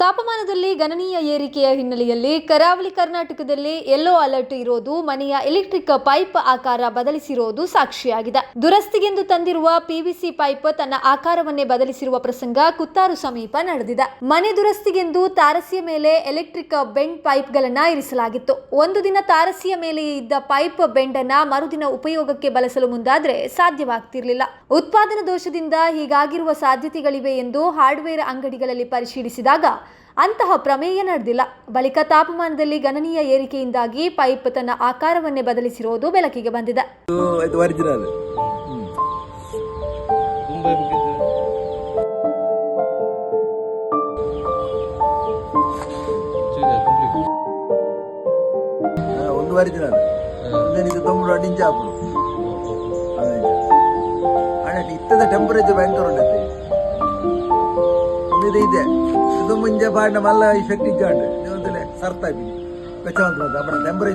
ತಾಪಮಾನದಲ್ಲಿ ಗಣನೀಯ ಏರಿಕೆಯ ಹಿನ್ನೆಲೆಯಲ್ಲಿ ಕರಾವಳಿ ಕರ್ನಾಟಕದಲ್ಲಿ ಯೆಲ್ಲೋ ಅಲರ್ಟ್ ಇರೋದು, ಮನೆಯ ಎಲೆಕ್ಟ್ರಿಕ್ ಪೈಪ್ ಆಕಾರ ಬದಲಿಸಿರೋದು ಸಾಕ್ಷಿಯಾಗಿದೆ. ದುರಸ್ತಿಗೆಂದು ತಂದಿರುವ ಪಿವಿಸಿ ಪೈಪ್ ತನ್ನ ಆಕಾರವನ್ನೇ ಬದಲಿಸಿರುವ ಪ್ರಸಂಗ ಕುತ್ತಾರು ಸಮೀಪ ನಡೆದಿದೆ. ಮನೆ ದುರಸ್ತಿಗೆಂದು ತಾರಸಿಯ ಮೇಲೆ ಎಲೆಕ್ಟ್ರಿಕ್ ಬೆಂಡ್ ಪೈಪ್ಗಳನ್ನ ಇರಿಸಲಾಗಿತ್ತು. ಒಂದು ದಿನ ತಾರಸಿಯ ಮೇಲೆ ಇದ್ದ ಪೈಪ್ ಬೆಂಡನ್ನ ಮರುದಿನ ಉಪಯೋಗಕ್ಕೆ ಬಳಸಲು ಮುಂದಾದ್ರೆ ಸಾಧ್ಯವಾಗ್ತಿರ್ಲಿಲ್ಲ. ಉತ್ಪಾದನಾ ದೋಷದಿಂದ ಹೀಗಾಗಿರುವ ಸಾಧ್ಯತೆಗಳಿವೆ ಎಂದು ಹಾರ್ಡ್ವೇರ್ ಅಂಗಡಿಗಳಲ್ಲಿ ಪರಿಶೀಲಿಸಿದಾಗ ಅಂತಹ ಪ್ರಮೇಯ ನಡೆದಿಲ್ಲ. ಬಳಿಕ ತಾಪಮಾನದಲ್ಲಿ ಗಣನೀಯ ಏರಿಕೆಯಿಂದಾಗಿ ಪೈಪ್ ತನ್ನ ಆಕಾರವನ್ನೇ ಬದಲಿಸಿರುವುದು ಬೆಳಕಿಗೆ ಬಂದಿದೆ. ಅಡಿ ಇಂಚ್ ಆಪುಡು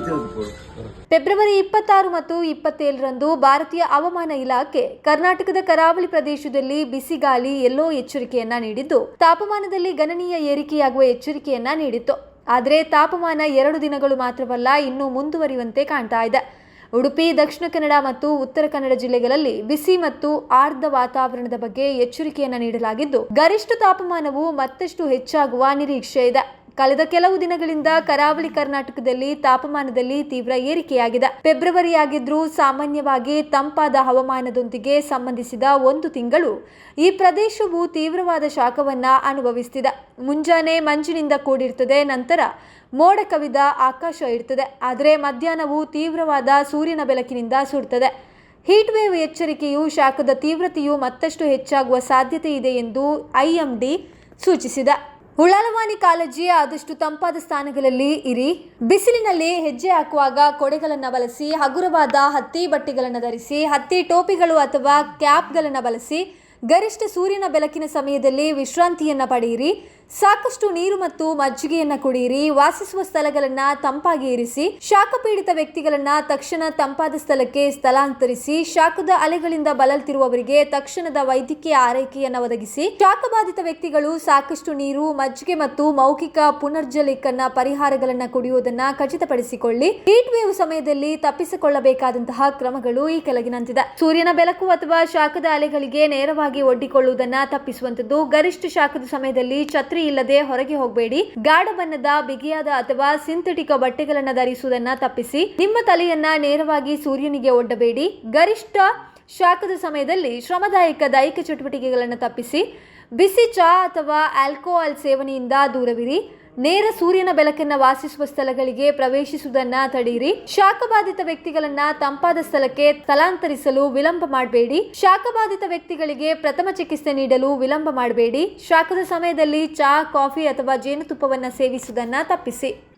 ಇದು. ಫೆಬ್ರವರಿ ಇಪ್ಪತ್ತಾರು ಮತ್ತು ಇಪ್ಪತ್ತೇಳರಂದು ಭಾರತೀಯ ಹವಾಮಾನ ಇಲಾಖೆ ಕರ್ನಾಟಕದ ಕರಾವಳಿ ಪ್ರದೇಶದಲ್ಲಿ ಬಿಸಿಗಾಳಿ, ಎಲ್ಲೋ ಎಚ್ಚರಿಕೆಯನ್ನ ನೀಡಿದ್ದು. ತಾಪಮಾನದಲ್ಲಿ ಗಣನೀಯ ಏರಿಕೆಯಾಗುವ ಎಚ್ಚರಿಕೆಯನ್ನ ನೀಡಿತ್ತು. ಆದರೆ ತಾಪಮಾನ ಎರಡು ದಿನಗಳು ಮಾತ್ರವಲ್ಲ, ಇನ್ನೂ ಮುಂದುವರಿಯುವಂತೆ ಕಾಣ್ತಾ ಇದೆ. ಉಡುಪಿ, ದಕ್ಷಿಣ ಕನ್ನಡ ಮತ್ತು ಉತ್ತರ ಕನ್ನಡ ಜಿಲ್ಲೆಗಳಲ್ಲಿ ಬಿಸಿ ಮತ್ತು ಆರ್ದ್ರ ವಾತಾವರಣದ ಬಗ್ಗೆ ಎಚ್ಚರಿಕೆಯನ್ನು ನೀಡಲಾಗಿದ್ದು, ಗರಿಷ್ಠ ತಾಪಮಾನವು ಮತ್ತಷ್ಟು ಹೆಚ್ಚಾಗುವ ನಿರೀಕ್ಷೆ ಇದೆ. ಕಳೆದ ಕೆಲವು ದಿನಗಳಿಂದ ಕರಾವಳಿ ಕರ್ನಾಟಕದಲ್ಲಿ ತಾಪಮಾನದಲ್ಲಿ ತೀವ್ರ ಏರಿಕೆಯಾಗಿದೆ. ಫೆಬ್ರವರಿ ಆಗಿದ್ರೂ ಸಾಮಾನ್ಯವಾಗಿ ತಂಪಾದ ಹವಾಮಾನದೊಂದಿಗೆ ಸಂಬಂಧಿಸಿದ ಒಂದು ತಿಂಗಳು ಈ ಪ್ರದೇಶವು ತೀವ್ರವಾದ ಶಾಖವನ್ನ ಅನುಭವಿಸುತ್ತಿದೆ ಮುಂಜಾನೆ ಮಂಜಿನಿಂದ ಕೂಡಿರ್ತದೆ, ನಂತರ ಮೋಡ ಕವಿದ ಆಕಾಶ ಇರ್ತದೆ. ಆದರೆ ಮಧ್ಯಾಹ್ನವು ತೀವ್ರವಾದ ಸೂರ್ಯನ ಬೆಳಕಿನಿಂದ ಸುಡ್ತದೆ. ಹೀಟ್ ವೇವ್ ಎಚ್ಚರಿಕೆಯು ಶಾಖದ ತೀವ್ರತೆಯು ಮತ್ತಷ್ಟು ಹೆಚ್ಚಾಗುವ ಸಾಧ್ಯತೆ ಇದೆ ಎಂದು ಐಎಂಡಿ ಸೂಚಿಸಿದೆ. ಹುಳಲವಾನಿ ಕಾಲೇಜಿ ಆದಷ್ಟು ತಂಪಾದ ಸ್ಥಾನಗಳಲ್ಲಿ ಇರಿ. ಬಿಸಿಲಿನಲ್ಲಿ ಹೆಜ್ಜೆ ಹಾಕುವಾಗ ಕೊಡೆಗಳನ್ನು ಬಳಸಿ ಹಗುರವಾದ ಹತ್ತಿ ಬಟ್ಟೆಗಳನ್ನು ಧರಿಸಿ, ಹತ್ತಿ ಟೋಪಿಗಳು ಅಥವಾ ಕ್ಯಾಪ್ಗಳನ್ನು ಬಳಸಿ ಗರಿಷ್ಠ ಸೂರ್ಯನ ಬೆಳಕಿನ ಸಮಯದಲ್ಲಿ ವಿಶ್ರಾಂತಿಯನ್ನ ಪಡೆಯಿರಿ. ಸಾಕಷ್ಟು ನೀರು ಮತ್ತು ಮಜ್ಜಿಗೆಯನ್ನ ಕುಡಿಯಿರಿ. ವಾಸಿಸುವ ಸ್ಥಳಗಳನ್ನ ತಂಪಾಗಿ ಇರಿಸಿ, ಶಾಖಪೀಡಿತ ವ್ಯಕ್ತಿಗಳನ್ನ ತಕ್ಷಣ ತಂಪಾದ ಸ್ಥಳಕ್ಕೆ ಸ್ಥಳಾಂತರಿಸಿ, ಶಾಖದ ಅಲೆಗಳಿಂದ ಬಳಲ್ತಿರುವವರಿಗೆ ತಕ್ಷಣದ ವೈದ್ಯಕೀಯ ಆರೈಕೆಯನ್ನು ಒದಗಿಸಿ, ಶಾಖಬಾಧಿತ ವ್ಯಕ್ತಿಗಳು ಸಾಕಷ್ಟು ನೀರು, ಮಜ್ಜಿಗೆ ಮತ್ತು ಮೌಖಿಕ ಪುನರ್ಜಲಿಕನ್ನ ಪರಿಹಾರಗಳನ್ನ ಕುಡಿಯುವುದನ್ನ ಖಚಿತಪಡಿಸಿಕೊಳ್ಳಿ. ಹೀಟ್ ವೇವ್ ಸಮಯದಲ್ಲಿ ತಪ್ಪಿಸಿಕೊಳ್ಳಬೇಕಾದಂತಹ ಕ್ರಮಗಳು ಈ ಕೆಳಗಿನಂತಿದೆ. ಸೂರ್ಯನ ಬೆಳಕು ಅಥವಾ ಶಾಖದ ಅಲೆಗಳಿಗೆ ನೇರವಾಗಿ ಒಡ್ಡಿಕೊಳ್ಳುವುದನ್ನ ತಪ್ಪಿಸುವಂತದ್ದು ಗರಿಷ್ಠ ಶಾಖದ ಸಮಯದಲ್ಲಿ ಛತ್ರಿ ಇಲ್ಲದೆ ಹೊರಗೆ ಹೋಗಬೇಡಿ. ಗಾಢ ಬಣ್ಣದ, ಬಿಗಿಯಾದ ಅಥವಾ ಸಿಂಥೆಟಿಕ್ ಬಟ್ಟೆಗಳನ್ನ ಧರಿಸುವುದನ್ನ ತಪ್ಪಿಸಿ. ನಿಮ್ಮ ತಲೆಯನ್ನ ನೇರವಾಗಿ ಸೂರ್ಯನಿಗೆ ಒಡ್ಡಬೇಡಿ. ಗರಿಷ್ಠ ಶಾಖದ ಸಮಯದಲ್ಲಿ ಶ್ರಮದಾಯಕ ದೈಹಿಕ ಚಟುವಟಿಕೆಗಳನ್ನು ತಪ್ಪಿಸಿ. ಬಿಸಿ ಚಹಾ ಅಥವಾ ಆಲ್ಕೋಹಾಲ್ ಸೇವನೆಯಿಂದ ದೂರವಿರಿ. ನೇರ ಸೂರ್ಯನ ಬೆಳಕನ್ನ ವಾಸಿಸುವ ಸ್ಥಳಗಳಿಗೆ ಪ್ರವೇಶಿಸುವುದನ್ನ ತಡೆಯಿರಿ ಶಾಖಬಾಧಿತ ವ್ಯಕ್ತಿಗಳನ್ನ ತಂಪಾದ ಸ್ಥಳಕ್ಕೆ ಸ್ಥಳಾಂತರಿಸಲು ವಿಳಂಬ ಮಾಡಬೇಡಿ. ಶಾಖಬಾಧಿತ ವ್ಯಕ್ತಿಗಳಿಗೆ ಪ್ರಥಮ ಚಿಕಿತ್ಸೆ ನೀಡಲು ವಿಳಂಬ ಮಾಡಬೇಡಿ. ಶಾಖದ ಸಮಯದಲ್ಲಿ ಚಹಾ ಕಾಫಿ ಅಥವಾ ಜೇನುತುಪ್ಪವನ್ನ ಸೇವಿಸುವುದನ್ನ ತಪ್ಪಿಸಿ.